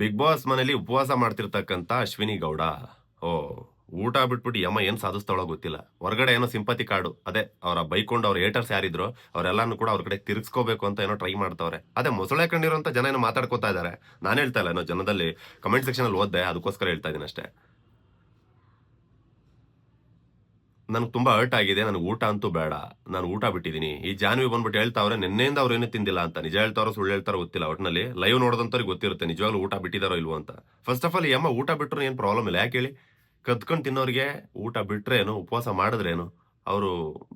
Big boss ಮನೇಲಿ ಉಪವಾಸ ಮಾಡ್ತಿರ್ತಕ್ಕಂಥ ಅಶ್ವಿನಿ ಗೌಡ. ಓ ಊಟ ಬಿಟ್ಬಿಟ್ಟು ಯಮ ಏನು ಸಾಧಿಸ್ತಾಳೋ ಗೊತ್ತಿಲ್ಲ. ಹೊರಗಡೆ ಏನೋ ಸಿಂಪತಿ ಕಾರ್ಡು ಅದೇ, ಅವರ ಬೈಕೊಂಡು ಅವ್ರ ಏಟರ್ಸ್ ಯಾರಿದ್ರು, ಅವರೆಲ್ಲಾನು ಕೂಡ ಅವ್ರ ಕಡೆ ತಿರ್ಗಿಸ್ಕೋಬೇಕು ಅಂತ ಏನೋ ಟ್ರೈ ಮಾಡ್ತಾವ್ರೆ. ಅದೇ, ಮೊಸಳೆ ಕಂಡಿರೋಂಥ ಜನ ಏನೋ ಮಾತಾಡ್ಕೋತಾ ಇದ್ದಾರೆ ನಾನು ಹೇಳ್ತಾ ಇಲ್ಲ, ಏನೋ ಜನದಲ್ಲಿ ಕಮೆಂಟ್ ಸೆಕ್ಷನ್ ಅಲ್ಲಿ ಓದ್ದೆ, ಅದಕ್ಕೋಸ್ಕರ ಹೇಳ್ತಾ ಇದೀನಿ ಅಷ್ಟೇ ನನಗೆ ತುಂಬಾ ಹರ್ಟ್ ಆಗಿದೆ, ನನಗೆ ಊಟ ಅಂತೂ ಬೇಡ. ನಾನು ಊಟ ಬಿಟ್ಟಿದ್ದೀನಿ ಈ ಜಾನ್ವಿ ಬಂದ್ಬಿಟ್ಟು ಹೇಳ್ತಾವ್ರೆ, ನಿನ್ನೆಯಿಂದ ಅವ್ರು ಏನೂ ತಿಂದಿಲ್ಲ ಅಂತ. ನಿಜ ಹೇಳ್ತಾರೋ ಸುಳ್ಳು ಹೇಳ್ತಾರೋ ಗೊತ್ತಿಲ್ಲ ಒಟ್ಟಿನಲ್ಲಿ ಲೈವ್ ನೋಡೋದಂತವ್ರಿಗೆ ಗೊತ್ತಿರುತ್ತೆ, ನಿಜವಾಗ್ಲೂ ಊಟ ಬಿಟ್ಟಿದಾರೋ ಇಲ್ವೋ ಅಂತ. ಫಸ್ಟ್ ಆಫ್ ಆಲ್ ಯಮ್ಮ ಊಟ ಬಿಟ್ಟರು ಏನು ಪ್ರಾಬ್ಲಮ್ ಇಲ್ಲ? ಯಾಕೆ ಹೇಳಿ? ಕದ್ಕೊಂಡು ತಿನ್ನೋರಿಗೆ ಊಟ ಬಿಟ್ರೇನು, ಉಪವಾಸ ಮಾಡಿದ್ರೇನು, ಅವರು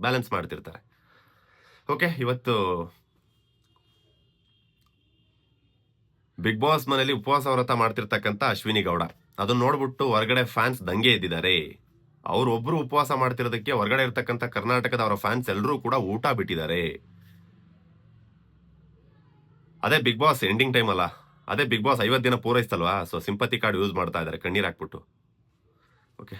ಬ್ಯಾಲೆನ್ಸ್ ಮಾಡ್ತಿರ್ತಾರೆ. ಓಕೆ ಇವತ್ತು ಬಿಗ್ ಬಾಸ್ ಮನೇಲಿ ಉಪವಾಸ ವ್ರತ ಮಾಡ್ತಿರ್ತಕ್ಕಂಥ ಅಶ್ವಿನಿ ಗೌಡ. ಅದನ್ನ ನೋಡ್ಬಿಟ್ಟು ಹೊರಗಡೆ ಫ್ಯಾನ್ಸ್ ದಂಗೆ ಎದ್ದಿದ್ದಾರೆ ಅವ್ರು ಒಬ್ರು ಉಪವಾಸ ಮಾಡ್ತಿರೋದಕ್ಕೆ ಹೊರಗಡೆ ಇರತಕ್ಕಂಥ ಕರ್ನಾಟಕದ ಅವರ ಫ್ಯಾನ್ಸ್ ಎಲ್ಲರೂ ಕೂಡ ಊಟ ಬಿಟ್ಟಿದ್ದಾರೆ. ಅದೇ ಬಿಗ್ ಬಾಸ್ ಎಂಡಿಂಗ್ ಟೈಮ್ ಅಲ್ಲ. ಅದೇ ಬಿಗ್ ಬಾಸ್ ಐವತ್ತು ದಿನ ಪೂರೈಸ್ತಲ್ವಾ? ಸೊ ಸಿಂಪತಿ ಕಾರ್ಡ್ ಯೂಸ್ ಮಾಡ್ತಾ ಇದ್ದಾರೆ. ಕಣ್ಣೀರ್ ಹಾಕ್ಬಿಟ್ಟು. ಓಕೆ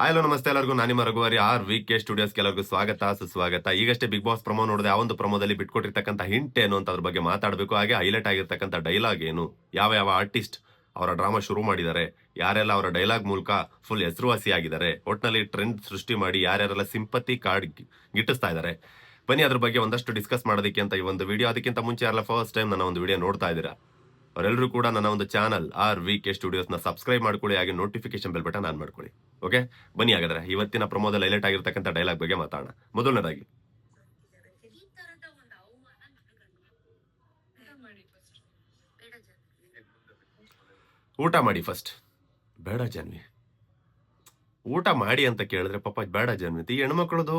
ಹಲೋ ನಮಸ್ತೆ ಎಲ್ಲರಿಗೂ. ನಾನು ನಿಮ್ಮ ರಘುವರಿ ಆರ್ ವಿ ಕೆ ಸ್ಟುಡಿಯೋಸ್ ಎಲ್ಲರಿಗೂ ಸ್ವಾಗತ, ಸುಸ್ವಾಗತ. ಈಗಷ್ಟೇ ಬಿಗ್ ಬಾಸ್ ಪ್ರಮೋ ನೋಡಿದೆ ಆ ಒಂದು ಪ್ರಮೋದಲ್ಲಿ ಬಿಟ್ಕೊಟ್ಟಿರ್ತಕ್ಕಂಥ ಹಿಂಟ್ ಏನು ಅಂತ ಅದ್ರ ಬಗ್ಗೆ ಮಾತಾಡಬೇಕು. ಹಾಗೆ ಹೈಲೈಟ್ ಆಗಿರ್ತಕ್ಕಂಥ ಡೈಲಾಗ್ ಏನು? ಯಾವ ಯಾವ ಆರ್ಟಿಸ್ಟ್ ಅವರ ಡ್ರಾಮಾ ಶುರು ಮಾಡಿದ್ದಾರೆ. ಯಾರೆಲ್ಲ ಅವರ ಡೈಲಾಗ್ ಮೂಲಕ ಫುಲ್ ಹೆಸರುವಾಸಿ ಆಗಿದ್ದಾರೆ ಒಟ್ನಲ್ಲಿ ಟ್ರೆಂಡ್ ಸೃಷ್ಟಿ ಮಾಡಿ ಯಾರ್ಯಾರೆಲ್ಲ ಸಿಂಪತಿ ಕಾರ್ಡ್ ಗಿಟ್ಟಿಸ್ತಾ ಇದ್ದಾರೆ. ಬನ್ನಿ ಅದ್ರ ಬಗ್ಗೆ ಒಂದಷ್ಟು ಡಿಸ್ಕಸ್ ಮಾಡೋದಕ್ಕೆ ಅಂತ ಈ ಒಂದು ವಿಡಿಯೋ. ಅದಕ್ಕಿಂತ ಮುಂಚೆ ಯಾರಲ್ಲ ಫಸ್ಟ್ ಟೈಮ್ ನನ್ನ ಒಂದು ವಿಡಿಯೋ ನೋಡ್ತಾ ಇದ್ದೀರಾ? ಅವರೆಲ್ಲರೂ ಕೂಡ ನನ್ನ ಒಂದು ಚಾನಲ್ ಆರ್ ವಿ ಕೆ ಸ್ಟುಡಿಯೋಸ್ನ ಸಬ್ಸ್ಕ್ರೈಬ್ ಮಾಡ್ಕೊಳ್ಳಿ, ಹಾಗೆ ನೋಟಿಫಿಕೇಶನ್ ಬೆಲ್ ಬಟನ್ ಆನ್ ಮಾಡ್ಕೊಳ್ಳಿ. ಓಕೆ? ಬನ್ನಿ ಹಾಗಾದ್ರೆ, ಇವತ್ತಿನ ಪ್ರಮೋದಲ್ಲಿ ಹೈಲೈಟ್ ಆಗಿರ್ತಕ್ಕಂಥ ಡೈಲಾಗ್ ಬಗ್ಗೆ ಮಾತಾಡೋಣ. ಮೊದಲನೇದಾಗಿ ಈ ತರದ ಒಂದು ಅವಮಾನ ನನಗಂಟು ಬೇಡ ಜಾನಕಿ ಊಟ ಮಾಡಿ ಫಸ್ಟ್ ಬೇಡ ಜನ್ವಿ. ಊಟ ಮಾಡಿ ಅಂತ ಕೇಳಿದ್ರೆ ಪಾಪ ಬೇಡ ಜನ್ವಿ ಈ ಹೆಣ್ಮಕ್ಳದು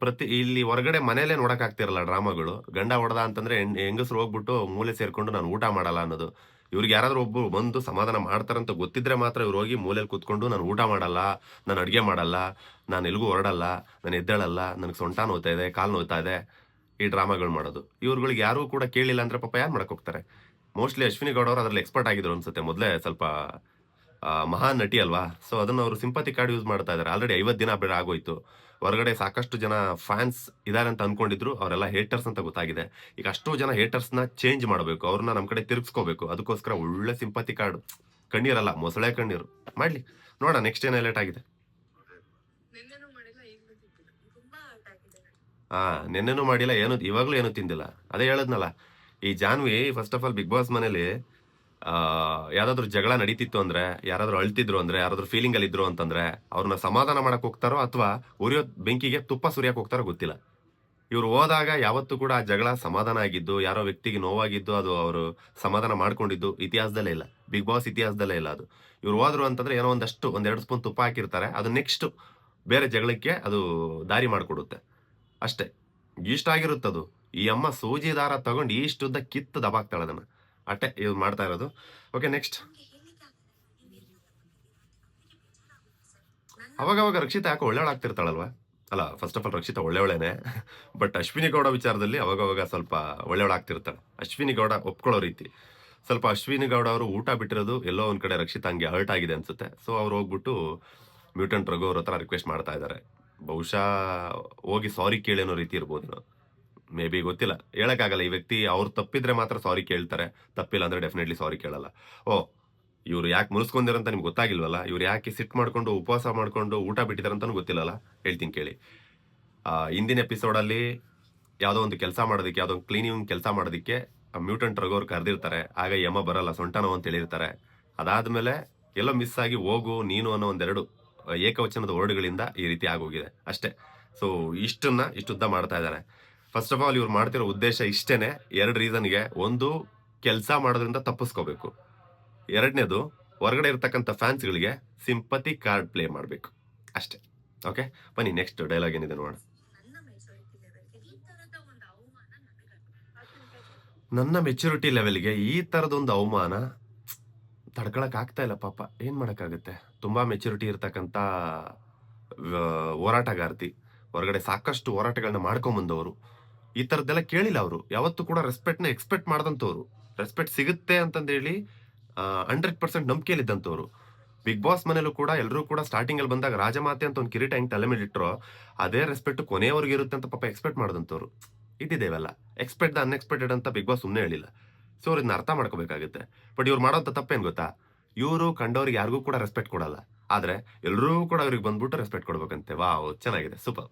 ಪ್ರತಿ, ಇಲ್ಲಿ ಹೊರಗಡೆ ಮನೇಲೆ ನೋಡೋಕ್ಕಾಗ್ತಿರಲ್ಲ ಡ್ರಾಮಾಗಳು. ಗಂಡ ಹೊಡೆದ ಅಂತಂದ್ರೆ ಹೆಂಗಸ್ರು ಹೋಗ್ಬಿಟ್ಟು ಮೂಲೆ ಸೇರ್ಕೊಂಡು ನಾನು ಊಟ ಮಾಡಲ್ಲ ಅನ್ನೋದು. ಇವ್ರಿಗೆ ಯಾರಾದ್ರೂ ಒಬ್ಬರು ಬಂದು ಸಮಾಧಾನ ಮಾಡ್ತಾರಂತ ಗೊತ್ತಿದ್ರೆ ಮಾತ್ರ ಇವ್ರು ಹೋಗಿ ಮೂಲೆಯಲ್ಲಿ ಕೂತ್ಕೊಂಡು ನಾನು ಊಟ ಮಾಡಲ್ಲ, ನಾನು ಅಡುಗೆ ಮಾಡಲ್ಲ, ನಾನು ಎಲ್ಗೂ ಹೊರಡಲ್ಲ, ನಾನು ಎದ್ದೇಳಲ್ಲ, ನನಗೆ ಸೊಂಟ ನೋಯ್ತಾ ಇದೆ, ಕಾಲು ನೋಯ್ತಾ ಇದೆ ಈ ಡ್ರಾಮಾಗಳು ಮಾಡೋದು. ಇವ್ರುಗಳಿಗೆ ಯಾರೂ ಕೂಡ ಕೇಳಿಲ್ಲ ಅಂದ್ರೆ ಪಾಪ ಯಾರು ಹೋಗ್ತಾರೆ? ಮೋಸ್ಟ್ಲಿ ಅಶ್ವಿನಿ ಗೌಡ ಅವರು ಅದರಲ್ಲಿ ಎಕ್ಸ್ಪರ್ಟ್ ಆಗಿದ್ರು ಅನ್ಸುತ್ತೆ. ಮೊದಲೇ ಸ್ವಲ್ಪ ಮಹಾನ್ ನಟಿ ಅಲ್ವಾ? ಸೊ ಅದನ್ನ ಅವರು ಸಿಂಪತಿ ಕಾರ್ಡ್ ಯೂಸ್ ಮಾಡ್ತಾ ಇದ್ದಾರೆ ಆಲ್ರೆಡಿ ಐವತ್ತು ದಿನ ಬೇಡ ಆಗೋಯ್ತು. ಹೊರಗಡೆ ಸಾಕಷ್ಟು ಜನ ಫ್ಯಾನ್ಸ್ ಇದಾರೆ ಅಂತ ಅನ್ಕೊಂಡಿದ್ರು. ಅವರೆಲ್ಲ ಹೇಟರ್ಸ್ ಅಂತ ಗೊತ್ತಾಗಿದೆ. ಈಗ ಅಷ್ಟೋ ಜನ ಹೇಟರ್ಸ್ನ ಚೇಂಜ್ ಮಾಡಬೇಕು. ಅವ್ರನ್ನ ನಮ್ಮ ಕಡೆ ತಿರುಗಿಸ್ಕೋಬೇಕು. ಅದಕ್ಕೋಸ್ಕರ ಒಳ್ಳೆ ಸಿಂಪತಿ ಕಾರ್ಡ್ ಕಣ್ಣೀರಲ್ಲ ಮೊಸಳೆ ಕಣ್ಣೀರು. ಮಾಡ್ಲಿ. ನೋಡ ನೆಕ್ಸ್ಟ್ ಏನೇ ಲೇಟ್ ಆಗಿದೆ. ಹಾ ನಿನ್ನೆನೂ ಮಾಡಿಲ್ಲ ಏನು ಇವಾಗ್ಲೂ ಏನು ತಿಂದಿಲ್ಲ? ಅದೇ ಹೇಳದ್ನಲ್ಲ. ಈ Janvi first of all big boss ಮನೇಲಿ ಯಾವ್ದಾದ್ರು ಜಗಳ ನಡೀತಿತ್ತು ಅಂದ್ರೆ, ಯಾರಾದ್ರೂ ಅಳ್ತಿದ್ರು ಅಂದ್ರೆ, ಯಾರಾದ್ರೂ ಫೀಲಿಂಗ್ ಅಲ್ಲಿ ಇದ್ರು ಅಂತಂದ್ರೆ, ಅವ್ರನ್ನ ಸಮಾಧಾನ ಮಾಡಕ್ ಹೋಗ್ತಾರೋ ಅಥವಾ ಉರಿಯೋ ಬೆಂಕಿಗೆ ತುಪ್ಪ ಸುರಿಯಕ್ ಹೋಗ್ತಾರೋ ಗೊತ್ತಿಲ್ಲ. ಇವ್ರು ಹೋದಾಗ ಯಾವತ್ತೂ ಕೂಡ ಆ ಜಗಳ ಸಮಾಧಾನ ಆಗಿದ್ದು, ಯಾರೋ ವ್ಯಕ್ತಿಗೆ ನೋವಾಗಿದ್ದು, ಅದು ಅವರು ಸಮಾಧಾನ ಮಾಡ್ಕೊಂಡಿದ್ದು ಇತಿಹಾಸದಲ್ಲೇ ಇಲ್ಲ. ಬಿಗ್ ಬಾಸ್ ಇತಿಹಾಸದಲ್ಲೇ ಇಲ್ಲ ಅದು. ಇವ್ರು ಹೋದ್ರು ಅಂತಂದ್ರೆ ಏನೋ ಒಂದಷ್ಟು, ಒಂದೆರಡು ಸ್ಪೂನ್ ತುಪ್ಪ ಹಾಕಿರ್ತಾರೆ, ಅದು ನೆಕ್ಸ್ಟ್ ಬೇರೆ ಜಗಳಕ್ಕೆ ಅದು ದಾರಿ ಮಾಡಿಕೊಡುತ್ತೆ. ಅಷ್ಟೇ. ಇಷ್ಟಾಗಿರುತ್ತದು ಈ ಅಮ್ಮ ಸೂಜಿ ದಾರ ತಗೊಂಡು ಇಷ್ಟುದ್ದ ಕಿತ್ತು ದಬಾಕ್ತಾಳೆ ಅದನ್ನು. ಅಟ್ಟೆ ಇದು ಮಾಡ್ತಾ ಇರೋದು. ಓಕೆ ನೆಕ್ಸ್ಟ್ ಅವಾಗ ಅವಾಗ ರಕ್ಷಿತಾ ಯಾಕೆ ಒಳ್ಳೆಯವಳಾಗ್ತಿರ್ತಾಳಲ್ವಾ ಅಲ್ಲ ಫಸ್ಟ್ ಆಫ್ ಆಲ್ ರಕ್ಷಿತಾ ಒಳ್ಳೆಯವಳೇನೆ ಬಟ್ ಅಶ್ವಿನಿ ಗೌಡ ವಿಚಾರದಲ್ಲಿ ಅವಾಗ ಅವಾಗ ಸ್ವಲ್ಪ ಒಳ್ಳೆಯವಳಾಗ್ತಿರ್ತಾಳೆ ಅಶ್ವಿನಿ ಗೌಡ ಒಪ್ಕೊಳ್ಳೋ ರೀತಿ. ಸ್ವಲ್ಪ ಅಶ್ವಿನಿ ಗೌಡ ಅವರು ಊಟ ಬಿಟ್ಟಿರೋದು ಎಲ್ಲೋ ಒಂದು ಕಡೆ ರಕ್ಷಿತಾ ಹಂಗೆ ಹರ್ಟ್ ಆಗಿದೆ ಅನ್ಸುತ್ತೆ. ಸೊ ಅವ್ರು ಹೋಗ್ಬಿಟ್ಟು ಮ್ಯೂಟೆಂಟ್ ರಘು ಅವ್ರ ಹತ್ರ ರಿಕ್ವೆಸ್ಟ್ ಮಾಡ್ತಾ ಇದ್ದಾರೆ. ಬಹುಶಃ ಹೋಗಿ ಸಾರಿ ಕೇಳಿ ಅನ್ನೋ ರೀತಿ ಇರ್ಬೋದು ಮೇ ಬಿ ಗೊತ್ತಿಲ್ಲ. ಹೇಳೋಕ್ಕಾಗಲ್ಲ. ಈ ವ್ಯಕ್ತಿ ಅವ್ರು ತಪ್ಪಿದ್ರೆ ಮಾತ್ರ ಸಾರಿ ಕೇಳ್ತಾರೆ. ತಪ್ಪಿಲ್ಲ ಅಂದ್ರೆ ಡೆಫಿನೆಟ್ಲಿ ಸಾರಿ ಕೇಳಲ್ಲ. ಓ, ಇವ್ರು ಯಾಕೆ ಮುನಿಸ್ಕೊಂಡಿರಂತ ನಿಮ್ಗೆ ಗೊತ್ತಾಗಿಲ್ವಲ್ಲ? ಇವ್ರು ಯಾಕೆ ಸಿಟ್ ಮಾಡ್ಕೊಂಡು, ಉಪವಾಸ ಮಾಡ್ಕೊಂಡು ಊಟ ಬಿಟ್ಟಿದಾರಂತನೂ ಗೊತ್ತಿಲ್ಲಲ್ಲ? ಹೇಳ್ತೀನಿ ಕೇಳಿ. ಹಿಂದಿನ ಎಪಿಸೋಡಲ್ಲಿ ಯಾವುದೋ ಒಂದು ಕೆಲಸ ಮಾಡೋದಕ್ಕೆ, ಯಾವುದೋ ಒಂದು ಕ್ಲೀನಿಂಗ್ ಕೆಲಸ ಮಾಡೋದಕ್ಕೆ ಮ್ಯೂಟೆಂಟ್ ರಗೋರು ಕರೆದಿರ್ತಾರೆ. ಆಗ ಯಮ ಬರಲ್ಲ ಸೊಂಟನೋ ಅಂತ ಹೇಳಿರ್ತಾರೆ. ಅದಾದ್ಮೇಲೆ ಎಲ್ಲೋ ಮಿಸ್ ಆಗಿ ಹೋಗು ನೀನು ಅನ್ನೋ ಒಂದೆರಡು ಏಕವಚನದ ವರ್ಡ್ಗಳಿಂದ ಈ ರೀತಿ ಆಗೋಗಿದೆ. ಅಷ್ಟೇ. ಸೊ ಇಷ್ಟನ್ನ ಇಷ್ಟುದ್ದ ಮಾಡ್ತಾ ಇದ್ದಾರೆ. ಫಸ್ಟ್ ಆಫ್ ಆಲ್ ಇವ್ರು ಮಾಡ್ತಿರೋ ಉದ್ದೇಶ ಇಷ್ಟೇನೆ. ಎರಡು ರೀಸನ್ಗೆ ಒಂದು, ಕೆಲಸ ಮಾಡೋದ್ರಿಂದ ತಪ್ಪಿಸ್ಕೋಬೇಕು. ಎರಡನೇದು, ಹೊರಗಡೆ ಇರತಕ್ಕಂಥ ಫ್ಯಾನ್ಸ್ಗಳಿಗೆ ಸಿಂಪತಿ ಕಾರ್ಡ್ ಪ್ಲೇ ಮಾಡಬೇಕು. ಅಷ್ಟೇ. ಓಕೆ ಬನ್ನಿ ನೆಕ್ಸ್ಟ್ ಡೈಲಾಗ್ ಏನಿದೆ ನೋಡೋಣ. ನನ್ನ ಮೆಚುರಿಟಿ ಲೆವೆಲ್ಗೆ ಈ ಥರದೊಂದು ಅವಮಾನ ತಡ್ಕೊಳಕ್ ಆಗ್ತಾ ಇಲ್ಲ ಪಾಪ. ಏನು ಮಾಡೋಕ್ಕಾಗುತ್ತೆ? ತುಂಬ ಮೆಚುರಿಟಿ ಇರ್ತಕ್ಕಂಥ ಹೋರಾಟಗಾರ್ತಿ. ಹೊರಗಡೆ ಸಾಕಷ್ಟು ಹೋರಾಟಗಳನ್ನ ಮಾಡ್ಕೊಂಬಂದವರು. ಈ ಥರದ್ದೆಲ್ಲ ಕೇಳಿಲ್ಲ ಅವರು. ಯಾವತ್ತೂ ಕೂಡ ರೆಸ್ಪೆಕ್ಟ್ನ ಎಕ್ಸ್ಪೆಕ್ಟ್ ಮಾಡ್ದಂಥವ್ರು. ರೆಸ್ಪೆಕ್ಟ್ ಸಿಗುತ್ತೆ ಅಂತಂದೇಳಿ ಹಂಡ್ರೆಡ್ ಪರ್ಸೆಂಟ್ ನಂಬಿಕೆಯಲ್ಲಿದ್ದಂಥವ್ರು. ಬಿಗ್ ಬಾಸ್ ಮನೇಲೂ ಕೂಡ ಎಲ್ಲರೂ ಕೂಡ ಸ್ಟಾರ್ಟಿಂಗ್ ಅಲ್ಲಿ ಬಂದಾಗ ರಾಜಮಾತೆ ಅಂತ ಒಂದು ಕಿರೀಟ ಹೆಂಗ್ ತಲೆ ಮೇಲೆ ಇಟ್ಟರೋ ಅದೇ ರೆಸ್ಪೆಕ್ಟ್ ಕೊನೆಯವರೆಗೆ ಇರುತ್ತೆ ಅಂತ ಪಾಪ ಎಕ್ಸ್ಪೆಕ್ಟ್ ಮಾಡಿದಂಥವ್ರು. ಇದ್ದಿದ್ದೇವಲ್ಲ. ಎಕ್ಸ್ಪೆಕ್ಟ್ ದ ಅನ್ಎಕ್ಸ್ಪೆಕ್ಟೆಡ್ ಅಂತ ಬಿಗ್ ಬಾಸ್ ಸುಮ್ಮನೆ ಹೇಳಿಲ್ಲ. ಸೊ ಅವ್ರು ಇದನ್ನ ಅರ್ಥ ಮಾಡ್ಕೋಬೇಕಾಗುತ್ತೆ. ಬಟ್ ಇವ್ರು ಮಾಡೋಂಥ ತಪ್ಪೇನು ಗೊತ್ತಾ? ಇವರು ಕಂಡವ್ರಿಗೆ ಯಾರಿಗೂ ಕೂಡ ರೆಸ್ಪೆಕ್ಟ್ ಕೊಡಲ್ಲ. ಆದ್ರೆ ಎಲ್ಲರೂ ಕೂಡ ಅವ್ರಿಗೆ ಬಂದ್ಬಿಟ್ಟು ರೆಸ್ಪೆಕ್ಟ್ ಕೊಡ್ಬೇಕಂತೆ. ವಾವ್ ಚೆನ್ನಾಗಿದೆ. ಸೂಪರ್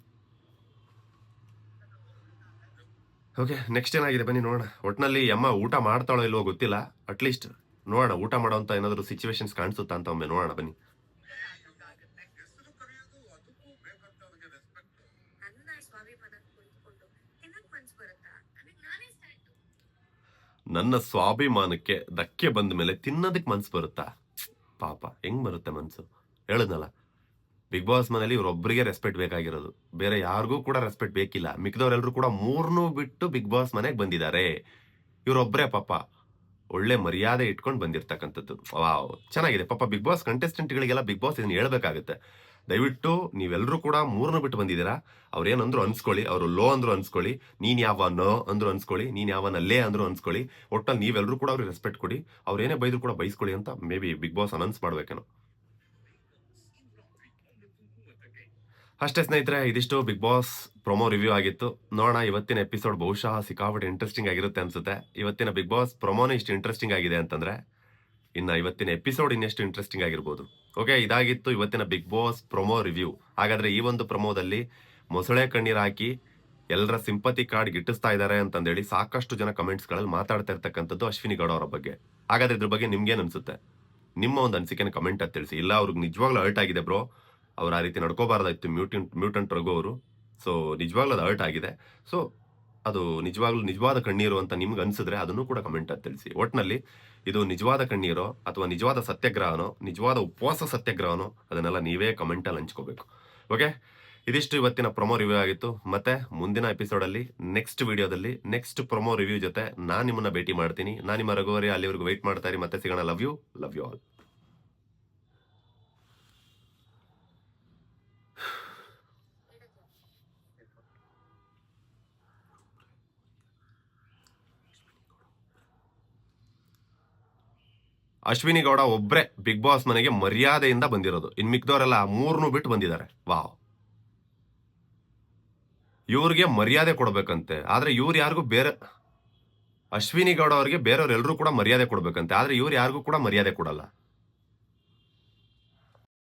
ಓಕೆ ನೆಕ್ಸ್ಟ್ ಏನಾಗಿದೆ? ಬನ್ನಿ ನೋಡೋಣ. ಒಟ್ಟಿನಲ್ಲಿ ಅಮ್ಮ ಊಟ ಮಾಡ್ತಾಳೋ ಇಲ್ವೋ ಗೊತ್ತಿಲ್ಲ. ಅಟ್ಲೀಸ್ಟ್ ನೋಡೋಣ, ಊಟ ಮಾಡೋಂಥ ಏನಾದರೂ ಸಿಚುವೇಶನ್ಸ್ ಕಾಣಿಸುತ್ತಾ ಅಂತ ಒಮ್ಮೆ ನೋಡೋಣ, ಬನ್ನಿ. ನನ್ನ ಸ್ವಾಭಿಮಾನಕ್ಕೆ ಧಕ್ಕೆ ಬಂದ ಮೇಲೆ ತಿನ್ನೋದಕ್ಕೆ ಮನ್ಸು ಬರುತ್ತಾ? ಪಾಪ, ಹೆಂಗ್ ಬರುತ್ತೆ ಮನ್ಸು? ಹೇಳದ್ನಲ್ಲ. ಬಿಗ್ ಬಾಸ್ ಮನೇಲಿ ಇವ್ರೊಬ್ಬರಿಗೆ ರೆಸ್ಪೆಕ್ಟ್ ಬೇಕಾಗಿರೋದು. ಬೇರೆ ಯಾರಿಗೂ ಕೂಡ ರೆಸ್ಪೆಕ್ಟ್ ಬೇಕಿಲ್ಲ. ಮಿಕ್ಕದವ್ರೆಲ್ಲರೂ ಕೂಡ ಮೂರ್ನೂ ಬಿಟ್ಟು ಬಿಗ್ ಬಾಸ್ ಮನೆಗೆ ಬಂದಿದ್ದಾರೆ. ಇವರೊಬ್ಬರೇ ಪಾಪ ಒಳ್ಳೆ ಮರ್ಯಾದೆ ಇಟ್ಕೊಂಡು ಬಂದಿರ್ತಕ್ಕಂಥದ್ದು. ವಾವ್, ಚೆನ್ನಾಗಿದೆ. ಪಾಪ ಬಿಗ್ ಬಾಸ್ ಕಂಟೆಸ್ಟೆಂಟ್ಗಳಿಗೆಲ್ಲ ಬಿಗ್ ಬಾಸ್ ಇದನ್ನ ಹೇಳಬೇಕಾಗುತ್ತೆ. ದಯವಿಟ್ಟು ನೀವೆಲ್ಲರೂ ಕೂಡ ಮೂರನ್ನು ಬಿಟ್ಟು ಬಂದಿದ್ದೀರಾ? ಅವ್ರೇನಂದ್ರು ಅನ್ಸ್ಕೊಳ್ಳಿ. ಅವರು ಲೋ ಅಂದ್ರು ಅನ್ಸ್ಕೊಳ್ಳಿ. ನೀನ್ ಯಾವ ನೋ ಅಂದ್ರು ಅನ್ಸ್ಕೊಳ್ಳಿ. ನೀನ್ ಯಾವ ಲೇ ಅಂದ್ರು ಅನ್ಸ್ಕೊಳ್ಳಿ. ಒಟ್ಟಲ್ಲಿ ನೀವೆಲ್ಲರೂ ಕೂಡ ಅವ್ರಿಗೆ ರೆಸ್ಪೆಕ್ಟ್ ಕೊಡಿ. ಅವ್ರೇನೇ ಬೈದ್ರು ಕೂಡ ಬೈಸ್ಕೊಳ್ಳಿ ಅಂತ maybe big boss announce ಮಾಡ್ಬೇಕೇನೋ. ಅಷ್ಟೇ ಸ್ನೇಹಿತರೆ, ಇದಿಷ್ಟು ಬಿಗ್ ಬಾಸ್ ಪ್ರೊಮೋ ರಿವ್ಯೂ ಆಗಿತ್ತು. ನೋಡೋಣ, ಇವತ್ತಿನ ಎಪಿಸೋಡ್ ಬಹುಶಃ ಸಿಕ್ಕಾಪಟ್ಟೆ ಇಂಟ್ರೆಸ್ಟಿಂಗ್ ಆಗಿರುತ್ತೆ ಅನ್ಸುತ್ತೆ. ಇವತ್ತಿನ ಬಿಗ್ ಬಾಸ್ ಪ್ರೊಮೋನೇ ಇಷ್ಟು ಇಂಟ್ರೆಸ್ಟಿಂಗ್ ಆಗಿದೆ ಅಂತಂದ್ರೆ, ಇನ್ನು ಇವತ್ತಿನ ಎಪಿಸೋಡ್ ಇನ್ನೆಷ್ಟು ಇಂಟ್ರೆಸ್ಟಿಂಗ್ ಆಗಿರ್ಬೋದು. ಓಕೆ ಇದಾಗಿತ್ತು ಇವತ್ತಿನ ಬಿಗ್ ಬಾಸ್ ಪ್ರೊಮೋ ರಿವ್ಯೂ ಹಾಗಾದ್ರೆ ಈ ಒಂದು ಪ್ರೊಮೋದಲ್ಲಿ ಮೊಸಳೆ ಕಣ್ಣೀರು ಹಾಕಿ ಎಲ್ಲರ ಸಿಂಪತಿ ಕಾರ್ಡ್ ಗಿಟ್ಟಿಸ್ತಾ ಇದ್ದಾರೆ ಅಂತಂದೇಳಿ ಸಾಕಷ್ಟು ಜನ ಕಮೆಂಟ್ಸ್ಗಳಲ್ಲಿ ಮಾತಾಡ್ತಾ ಇರ್ತಕ್ಕಂಥದ್ದು ಅಶ್ವಿನಿ ಗೌಡ ಅವರ ಬಗ್ಗೆ. ಹಾಗಾದ್ರೆ ಇದ್ರ ಬಗ್ಗೆ ನಿಮ್ಗೇನು ಅನಿಸುತ್ತೆ? ನಿಮ್ಮ ಒಂದು ಅನಿಸಿಕೆನ ಕಮೆಂಟ್ ಅಂತ ತಿಳಿಸಿ. ಇಲ್ಲ, ಅವ್ರಿಗೆ ನಿಜವಾಗ್ಲೂ ಹರ್ಟ್ ಆಗಿದೆ ಬ್ರೋ ಅವ್ರು ಆ ರೀತಿ ನಡ್ಕೋಬಾರ್ದಾಗಿತ್ತು ಮ್ಯೂಟೆಂಟ್ ಮ್ಯೂಟೆಂಟ್ ರಘು ಅವರು. ಸೊ ನಿಜವಾಗ್ಲೂ ಅದು ಹರ್ಟ್ ಆಗಿದೆ. ಸೊ ಅದು ನಿಜವಾಗ್ಲೂ ನಿಜವಾದ ಕಣ್ಣೀರು ಅಂತ ನಿಮ್ಗೆ ಅನ್ಸಿದ್ರೆ ಅದನ್ನು ಕೂಡ ಕಮೆಂಟ್ ಅಂತ ತಿಳಿಸಿ. ಒಟ್ನಲ್ಲಿ ಇದು ನಿಜವಾದ ಕಣ್ಣೀರೋ ಅಥವಾ ನಿಜವಾದ ಸತ್ಯಾಗ್ರಹನೋ, ನಿಜವಾದ ಉಪವಾಸ ಸತ್ಯಾಗ್ರಹನೋ ಅದನ್ನೆಲ್ಲ ನೀವೇ ಕಮೆಂಟಲ್ಲಿ ಹಂಚ್ಕೋಬೇಕು. ಓಕೆ ಇದಿಷ್ಟು ಇವತ್ತಿನ ಪ್ರೊಮೋ ರಿವ್ಯೂ ಆಗಿತ್ತು. ಮತ್ತೆ ಮುಂದಿನ ಎಪಿಸೋಡಲ್ಲಿ ನೆಕ್ಸ್ಟ್ ವಿಡಿಯೋದಲ್ಲಿ ನೆಕ್ಸ್ಟ್ ಪ್ರೊಮೋ ರಿವ್ಯೂ ಜೊತೆ ನಾನು ನಿಮ್ಮನ್ನ ಭೇಟಿ ಮಾಡ್ತೀನಿ. ನಾನು ನಿಮ್ಮ ರಘುವರಿ ಅಲ್ಲಿವರೆಗೂ ವೆಯ್ಟ್ ಮಾಡ್ತಾ ಇರಿ. ಮತ್ತೆ ಸಿಗೋಣ. Love you love you all Ashwini Gowda ಒಬ್ಬರೇ ಬಿಗ್ ಬಾಸ್ ಮನೆಗೆ ಮರ್ಯಾದೆಯಿಂದ ಬಂದಿರೋದು. ಇನ್ ಮಿಕ್ದವರೆಲ್ಲ ಮೂರನ್ನು ಬಿಟ್ಟು ಬಂದಿದ್ದಾರೆ. ವಾವ್. ಇವ್ರಿಗೆ ಮರ್ಯಾದೆ ಕೊಡಬೇಕಂತೆ. ಆದ್ರೆ ಇವ್ರು ಯಾರಿಗೂ ಬೇರೆ ಅಶ್ವಿನಿ ಗೌಡ ಅವರಿಗೆ ಬೇರೆಯವ್ರೆಲ್ಲರೂ ಕೂಡ ಮರ್ಯಾದೆ ಕೊಡಬೇಕಂತೆ. ಆದ್ರೆ ಇವ್ರು ಯಾರಿಗೂ ಕೂಡ ಮರ್ಯಾದೆ ಕೊಡಲ್ಲ.